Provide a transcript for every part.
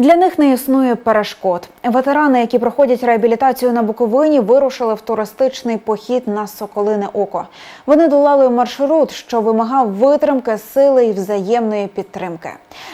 Для них не існує перешкод. Ветерани, які проходять реабілітацію на Буковині, вирушили в туристичний похід на Соколине Око. Вони долали маршрут, що вимагав витримки, сили і взаємної підтримки.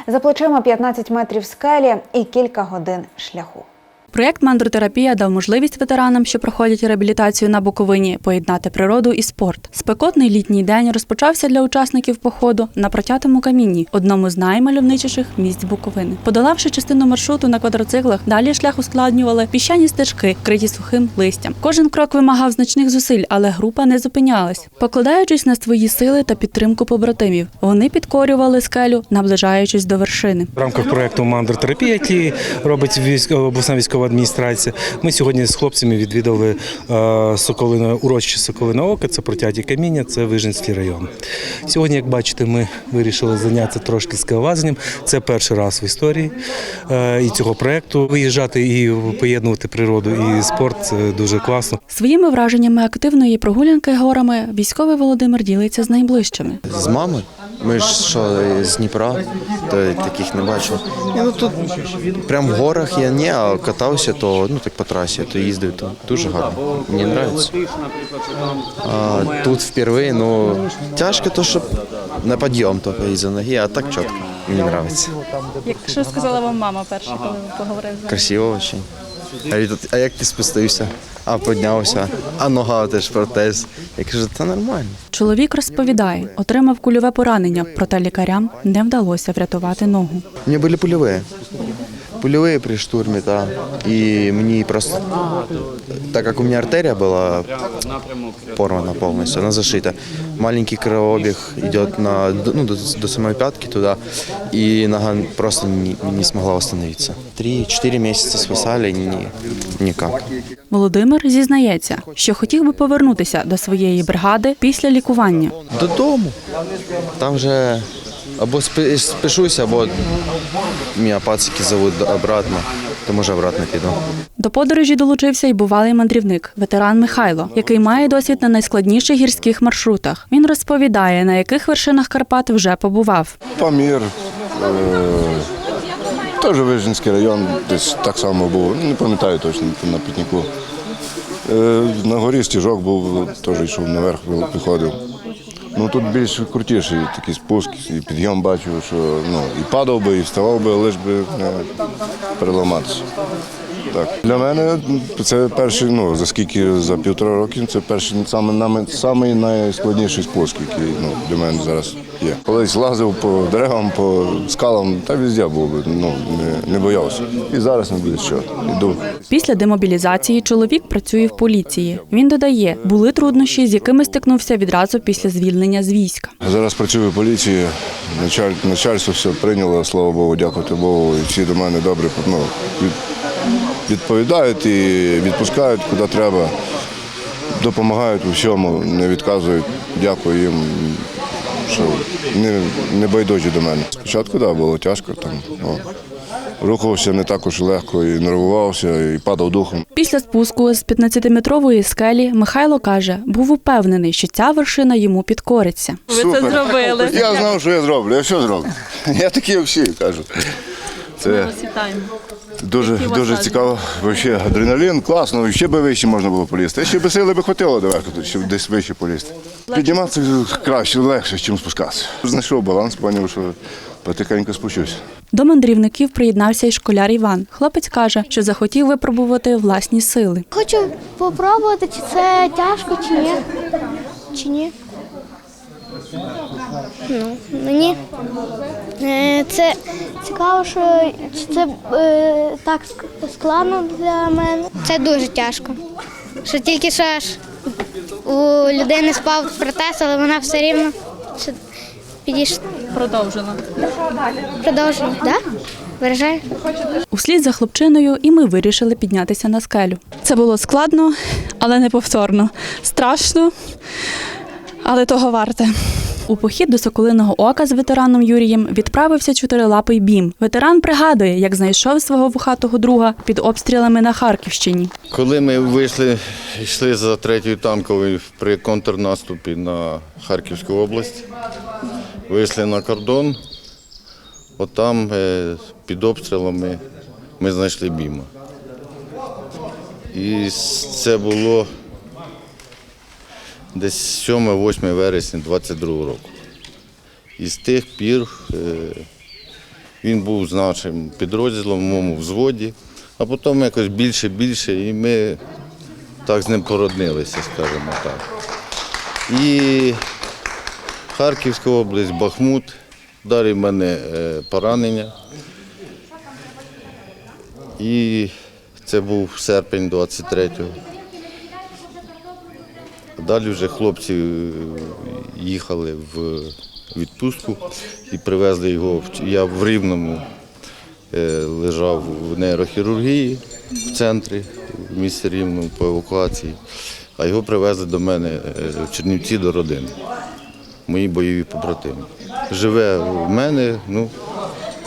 За плечима 15 метрів скелі і кілька годин шляху. Проєкт мандротерапія дав можливість ветеранам, що проходять реабілітацію на Буковині, поєднати природу і спорт. Спекотний літній день розпочався для учасників походу на протятому камінні, одному з наймальовничіших місць Буковини. Подолавши частину маршруту на квадроциклах, далі шлях ускладнювали піщані стежки, вкриті сухим листям. Кожен крок вимагав значних зусиль, але група не зупинялась. Покладаючись на свої сили та підтримку побратимів, вони підкорювали скелю, наближаючись до вершини. В рамках проекту мандротерапія, який робить військ- обласна військова адміністрація, ми сьогодні з хлопцями відвідали е, Соколине, урочище Соколине Око, це протяті каміння, це Вижницький район. Сьогодні, як бачите, ми вирішили зайнятися трошки скелелазанням. Це перший раз в історії е, і цього проекту. Виїжджати і поєднувати природу і спорт це дуже класно. Своїми враженнями активної прогулянки горами військовий Володимир ділиться з найближчими. З мами. Ми ж що з Дніпра, то таких не бачив. Ні, ну тут прям в горах я не, а катався, то ну так по трасі, то їздив, то дуже гарно. Мені подобається. А тут впервые, ну тяжко, то що на підйом тільки із-за ноги, а так чітко. Мені подобається. Як що сказала вам мама перша, коли ви поговорили? Красиво очень. А, від- а як ти спустився? А піднявся, а нога теж протез. Я кажу, та нормально. Чоловік розповідає, отримав кульове поранення, проте лікарям не вдалося врятувати ногу. У мене були пулевые Пулевые при штурме, да. И мне просто, так как у меня артерия была порвана полностью, она зашита, маленький кровообег идет на, ну, до, до самой пятки туда, и нога просто не, не смогла восстановиться. Три-четыре месяца спасали, ни, никак. Володимир зізнається, що хотів би повернутися до своєї бригади після лікування. Додому. Там вже або спишусь, або мене пацики зовут обратно, то може обратно піду. До подорожі долучився й бувалий мандрівник, ветеран Михайло, який має досвід на найскладніших гірських маршрутах. Він розповідає, на яких вершинах Карпат вже побував. Памір. Е- теж Вижницький район, десь так само був. Не пам'ятаю точно на пітніку. Е, на горі стіжок був, теж йшов наверх, виходив. Ну тут більш крутіший такий спуск, і підйом бачив, що ну, і падав би, і вставав би, лиш би не переламатися. Так. Для мене це перший, ну за скільки за півтора роки, це перший саме, нами- самий найскладніший спуск, який ну, для мене зараз є. Колись лазив по деревам, по скалам, та везде був би, ну не, не боявся. І зараз не буде що. Іду. Після демобілізації чоловік працює в поліції. Він додає, були труднощі, з якими стикнувся відразу після звільнення з війська. Зараз працюю в поліції, началь, начальство все прийняло, слава Богу, дякувати Богу. І всі до мене добре ну, від, відповідають і відпускають куди треба, допомагають у всьому, не відказують. Дякую їм, що не, не байдужі до мене. Спочатку да, було тяжко, там, ну, рухався не так уж легко і нервувався, і падав духом. Після спуску з 15-метрової скелі Михайло каже, був упевнений, що ця вершина йому підкориться. Ви це зробили. Я знав, що я зроблю, я все зроблю. Я такі як всі кажу. Це дуже, дуже цікаво. Вообще адреналін, класно, ще би вище можна було полізти. Ще би сили би хватило доверху, тут, щоб десь вище полізти. Підніматися краще, легше, ніж спускатися. Знайшов баланс, зрозумів, що потихеньку спущусь. До мандрівників приєднався й школяр Іван. Хлопець каже, що захотів випробувати власні сили. Хочу попробувати, чи це тяжко, чи ні. Чи ні? Ну, мені е, це цікаво, що це е, так складно для мене. Це дуже тяжко. Що тільки що аж у людини спав протез, але вона все рівно підійшла. Продовжила. Продовжила, так? Да? Виражає? Услід за хлопчиною, і ми вирішили піднятися на скелю. Це було складно, але неповторно. Страшно, але того варте. У похід до Соколиного ока з ветераном Юрієм відправився чотирилапий бім. Ветеран пригадує, як знайшов свого вухатого друга під обстрілами на Харківщині. Коли ми вийшли, йшли за третьою танковою при контрнаступі на Харківську область, вийшли на кордон, отам е, під обстрілами ми знайшли Біма. І це було десь 7-8 вересня 22 року. І з тих пір е, він був з нашим підрозділом в моєму взводі, а потім якось більше-більше, і ми так з ним породнилися, скажімо так. І Харківська область, Бахмут, далі в мене е, поранення. І це був серпень 23-го. Далі вже хлопці е, їхали в відпустку і привезли його. Я в Рівному е, лежав в нейрохірургії в центрі, в місті Рівному по евакуації, а його привезли до мене е, в Чернівці до родини, мої бойові побратими. Живе в мене, ну,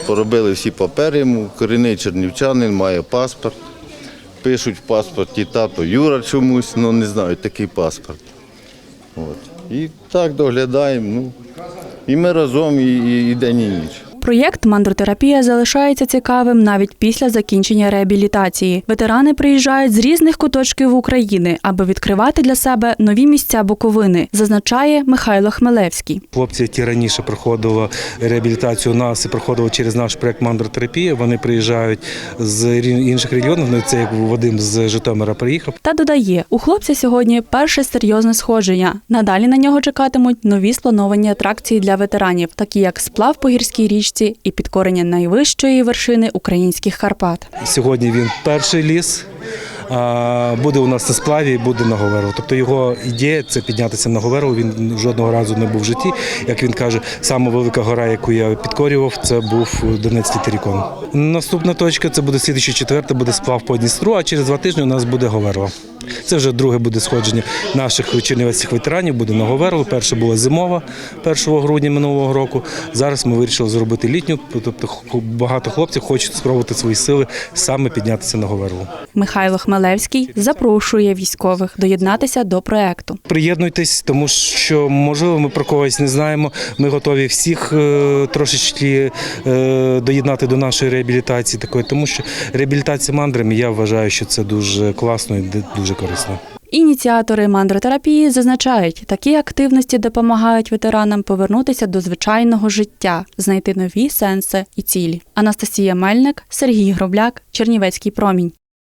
поробили всі папери йому, корінний чернівчанин, має паспорт. Пишуть в паспорті тато Юра чомусь, ну не знаю, такий паспорт. От. І так доглядаємо. Ну, і ми разом, і, і, і день, і ніч. Проєкт мандротерапія залишається цікавим навіть після закінчення реабілітації. Ветерани приїжджають з різних куточків України, аби відкривати для себе нові місця Буковини, зазначає Михайло Хмелевський. Хлопці, які раніше проходили реабілітацію у нас і проходили через наш проект мандротерапія, вони приїжджають з інших регіонів. Ну, це як Вадим з Житомира приїхав. Та додає, у хлопця сьогодні перше серйозне сходження. Надалі на нього чекатимуть нові сплановані атракції для ветеранів, такі як сплав по гірській річці і підкорення найвищої вершини українських Карпат. Сьогодні він перший ліс. Буде у нас на сплаві буде на Говерло. Тобто його ідея це піднятися на Говерло. Він жодного разу не був в житті. Як він каже, сама велика гора, яку я підкорював, це був Донецький Терікон. Наступна точка це буде слідчий четверта, буде сплав по Дністру, а через два тижні у нас буде Говерло. Це вже друге буде сходження наших чернівецьких ветеранів, буде на Говерло. Перша була зимова 1 грудня минулого року. Зараз ми вирішили зробити літню, тобто багато хлопців хочуть спробувати свої сили саме піднятися на Говерло. Михайло Хмелевський запрошує військових доєднатися до проекту. Приєднуйтесь, тому що можливо ми про когось не знаємо. Ми готові всіх е, трошечки е, доєднати до нашої реабілітації такої, тому що реабілітація мандрами я вважаю, що це дуже класно і дуже корисно. Ініціатори мандротерапії зазначають, такі активності допомагають ветеранам повернутися до звичайного життя, знайти нові сенси і цілі. Анастасія Мельник, Сергій Гробляк, Чернівецький промінь.